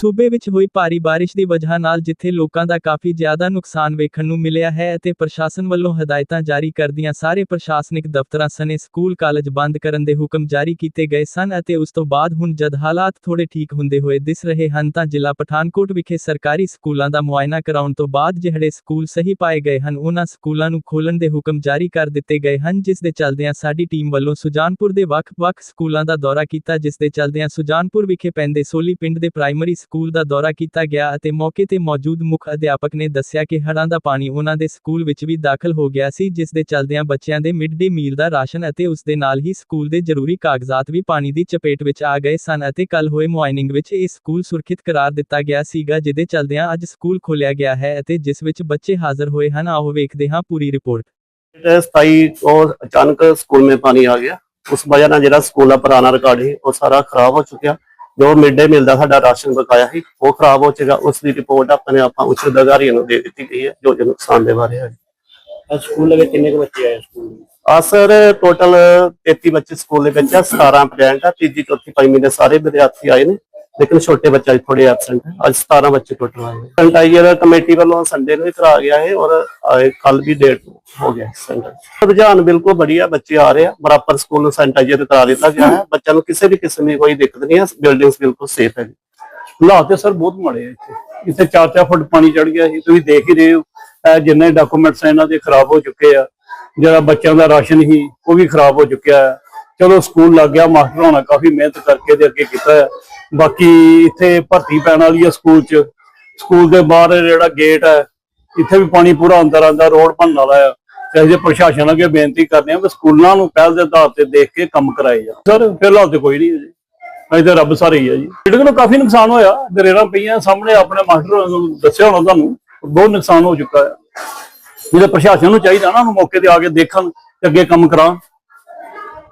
ਸੂਬੇ ਵਿੱਚ ਹੋਈ ਭਾਰੀ ਬਾਰਿਸ਼ ਦੀ ਵਜ੍ਹਾ ਨਾਲ ਜਿੱਥੇ ਲੋਕਾਂ ਦਾ ਕਾਫੀ ਜ਼ਿਆਦਾ ਨੁਕਸਾਨ ਵੇਖਣ ਨੂੰ ਮਿਲਿਆ ਹੈ ਅਤੇ ਪ੍ਰਸ਼ਾਸਨ ਵੱਲੋਂ ਹਦਾਇਤਾਂ ਜਾਰੀ ਕਰਦਿਆਂ ਸਾਰੇ ਪ੍ਰਸ਼ਾਸਨਿਕ ਦਫ਼ਤਰਾਂ ਸਣੇ ਸਕੂਲ ਕਾਲਜ ਬੰਦ ਕਰਨ ਦੇ ਹੁਕਮ ਜਾਰੀ ਕੀਤੇ ਗਏ ਸਨ ਅਤੇ ਉਸ ਤੋਂ ਬਾਅਦ ਹੁਣ ਜਦ ਹਾਲਾਤ ਥੋੜੇ ਠੀਕ ਹੁੰਦੇ ਹੋਏ ਦਿਸ ਰਹੇ ਹਨ ਤਾਂ ਜ਼ਿਲ੍ਹਾ ਪਠਾਨਕੋਟ ਵਿਖੇ ਸਰਕਾਰੀ ਸਕੂਲਾਂ ਦਾ ਮੁਆਇਨਾ ਕਰਾਉਣ ਤੋਂ ਬਾਅਦ ਜਿਹੜੇ ਸਕੂਲ ਸਹੀ ਪਾਏ ਗਏ ਹਨ, ਉਹਨਾਂ ਸਕੂਲਾਂ ਨੂੰ ਖੋਲ੍ਹਣ ਦੇ ਹੁਕਮ ਜਾਰੀ ਕਰ ਦਿੱਤੇ ਗਏ ਹਨ, ਜਿਸ ਦੇ ਚੱਲਦਿਆਂ ਸਾਡੀ ਟੀਮ ਵੱਲੋਂ ਸੁਜਾਨਪੁਰ ਦੇ ਵੱਖ-ਵੱਖ ਸਕੂਲਾਂ ਦਾ ਦੌਰਾ ਕੀਤਾ, ਜਿਸ ਦੇ ਚੱਲਦਿਆਂ ਸੁਜਾਨਪੁਰ ਵਿਖੇ ਪੈਂਦੇ ਸੋਲੀ ਪਿੰਡ ਦੇ ਪ੍ਰਾਇਮਰੀ ਸਕੂਲ ਦਾ ਦੌਰਾ ਕੀਤਾ ਗਿਆ ਅਤੇ ਮੌਕੇ ਤੇ ਮੌਜੂਦ ਮੁੱਖ ਅਧਿਆਪਕ ਨੇ ਦੱਸਿਆ ਕਿ ਹੜ੍ਹਾਂ ਦਾ ਪਾਣੀ ਉਹਨਾਂ ਦੇ ਸਕੂਲ ਵਿੱਚ ਵੀ ਦਾਖਲ ਹੋ ਗਿਆ ਸੀ, ਜਿਸ ਦੇ ਚੱਲਦਿਆਂ ਬੱਚਿਆਂ ਦੇ ਮਿਡ ਡੇ ਮੀਲ ਦਾ ਰਾਸ਼ਨ ਅਤੇ ਉਸ ਦੇ ਨਾਲ ਹੀ ਸਕੂਲ ਦੇ ਜ਼ਰੂਰੀ ਕਾਗਜ਼ਾਤ ਵੀ ਪਾਣੀ ਦੀ ਚਪੇਟ ਵਿੱਚ ਆ ਗਏ ਸਨ ਅਤੇ ਕੱਲ ਹੋਏ ਮੁਆਇਨਿੰਗ ਵਿੱਚ ਇਹ ਸਕੂਲ ਸੁਰੱਖਿਅਤ ਕਰਾਰ ਦਿੱਤਾ ਗਿਆ ਸੀਗਾ, ਜਿਹਦੇ ਚਲਦਿਆਂ ਅੱਜ ਸਕੂਲ ਖੋਲਿਆ ਗਿਆ ਹੈ ਅਤੇ ਜਿਸ ਵਿੱਚ ਬੱਚੇ ਹਾਜ਼ਰ ਹੋਏ ਹਨ। ਆਓ ਵੇਖਦੇ ਹਾਂ ਪੂਰੀ ਰਿਪੋਰਟ। ਸਕੂਲ ਮੇ ਪਾਣੀ ਆ ਗਿਆ। ਉਸ ਵਜ੍ਹਾ ਨਾਲ ਜਿਹੜਾ ਸਕੂਲ ਦਾ ਪੁਰਾਣਾ ਰਿਕਾਰਡ ਸੀ, ਉਹ ਸਾਰਾ ਖਰਾਬ ਹੋ ਚੁੱਕਿਆ। ਜੋ ਮਿਡ ਡੇ ਮਿਲ ਦਾ ਸਾਡਾ ਰਾਸ਼ਨ ਬਕਾਇਆ ਸੀ ਉਹ ਖਰਾਬ ਹੋ ਚੁੱਕਾ। ਉਸ ਦੀ ਰਿਪੋਰਟ ਆਪਣੇ ਆਪਾਂ ਉੱਚ ਅਧਿਕਾਰੀਆਂ ਨੂੰ ਦੇ ਦਿੱਤੀ ਗਈ ਹੈ ਜੋ ਜੋ ਨੁਕਸਾਨ ਦੇ ਬਾਰੇ ਹੈ ਅੱਜ ਸਕੂਲ ਲਗੇ ਕਿੰਨੇ ਕੁ ਬੱਚੇ ਆਏ ਸਕੂਲ? ਆ ਸਰ ਟੋਟਲ 33 ਬੱਚੇ ਸਕੂਲ ਦੇ ਵਿੱਚ ਆ 17 ਪ੍ਰੈਜ਼ੈਂਟ ਆ ਤੀਜੀ ਚੌਥੀ ਪੰਜਵੀਂ ਦੇ ਸਾਰੇ ਵਿਦਿਆਰਥੀ ਆਏ ਨੇ। ਲੇਕਿਨ ਛੋਟੇ ਬੱਚੇ ਥੋੜੇ ਐਬਸੈਂਟ ਹੈ। ਅੱਜ 17 ਬੱਚੇ ਟੋਟਲ ਆਏ ਸੈਂਟਾਈਜ਼ਰ ਕਮੇਟੀ ਵੱਲੋਂ ਸੰਡੇ ਨੂੰ ਵੀ ਕਰਾ ਗਿਆ ਹੈ ਔਰ ਕੱਲ ਵੀ ਡੇਟ ਹੋ ਗਿਆ ਸੈਂਟਰ ਰੁਝਾਨ ਬਿਲਕੁਲ ਵਧੀਆ ਬੱਚੇ ਆ ਰਹੇ ਆ। ਬਰਾਬਰ ਸਕੂਲ ਨੂੰ ਸੈਂਟਾਈਜ਼ਰ ਕਰਾ ਦਿੱਤਾ ਗਿਆ ਹੈ। ਬੱਚਿਆਂ ਨੂੰ ਕਿਸੇ ਵੀ ਕਿਸਮ ਦੀ ਕੋਈ ਦਿੱਕਤ ਨਹੀਂ ਹੈ। ਬਿਲਡਿੰਗਸ ਬਿਲਕੁਲ ਸੇਫ ਹੈ ਹਾਲਾਤ ਤੇ ਸਰ ਬਹੁਤ ਮਾੜੇ ਆ ਇੱਥੇ। ਇੱਥੇ 4-4 ਫੁੱਟ ਪਾਣੀ ਚੜ ਗਿਆ ਸੀ। ਤੁਸੀਂ ਦੇਖ ਹੀ ਰਹੇ ਹੋ ਜਿੰਨੇ ਡਾਕੂਮੈਂਟਸ ਇਹਨਾਂ ਦੇ ਖਰਾਬ ਹੋ ਚੁੱਕੇ ਆ, ਜਿਹੜਾ ਬੱਚਿਆਂ ਦਾ ਰਾਸ਼ਨ ਸੀ, ਉਹ ਵੀ ਖਰਾਬ ਹੋ ਚੁੱਕਿਆ ਹੈ ਚਲੋ ਸਕੂਲ ਲੱਗ ਗਿਆ। ਮਾਸਟਰ ਹੋਣਾ ਕਾਫੀ ਮਿਹਨਤ ਕਰਕੇ ਦੇ ਅੱਗੇ ਕੀਤਾ ਹੈ ਬਾਕੀ ਇੱਥੇ ਭਰਤੀ ਪੈਣ ਵਾਲੀ ਹੈ ਸਕੂਲ 'ਚ। ਸਕੂਲ ਦੇ ਬਾਹਰ ਜਿਹੜਾ ਗੇਟ ਹੈ ਇੱਥੇ ਵੀ ਪਾਣੀ ਪੂਰਾ ਅੰਦਰ ਆਂਦਾ ਰੋਡ ਬਣਨ ਵਾਲਾ ਆ। ਤੇ ਅਸੀਂ ਪ੍ਰਸ਼ਾਸਨ ਅੱਗੇ ਬੇਨਤੀ ਕਰਦੇ ਹਾਂ ਕਿ ਸਕੂਲਾਂ ਨੂੰ ਪਹਿਲ ਦੇ ਆਧਾਰ ਤੇ ਦੇਖ ਕੇ ਕੰਮ ਕਰਾਏ ਜਾ ਸਰ ਫਿਲਹਾਲ ਤੇ ਕੋਈ ਨਹੀਂ ਹੈ ਜੀ ਅਜੇ ਤਾਂ ਰੱਬ ਸਾਰੇ ਹੀ ਆ ਜੀ। ਬਿਲਡਿੰਗ ਨੂੰ ਕਾਫੀ ਨੁਕਸਾਨ ਹੋਇਆ। ਦਰੇਰਾਂ ਪਈਆਂ ਸਾਹਮਣੇ ਆਪਣੇ ਮਾਸਟਰ ਨੂੰ ਦੱਸਿਆ ਹੋਣਾ ਤੁਹਾਨੂੰ, ਬਹੁਤ ਨੁਕਸਾਨ ਹੋ ਚੁੱਕਾ ਹੈ ਜਿਹੜਾ ਪ੍ਰਸ਼ਾਸਨ ਨੂੰ ਚਾਹੀਦਾ ਨਾ, ਉਹਨੂੰ ਮੌਕੇ ਤੇ ਆ ਕੇ ਦੇਖਣ ਤੇ ਅੱਗੇ ਕੰਮ ਕਰਾਉਣ।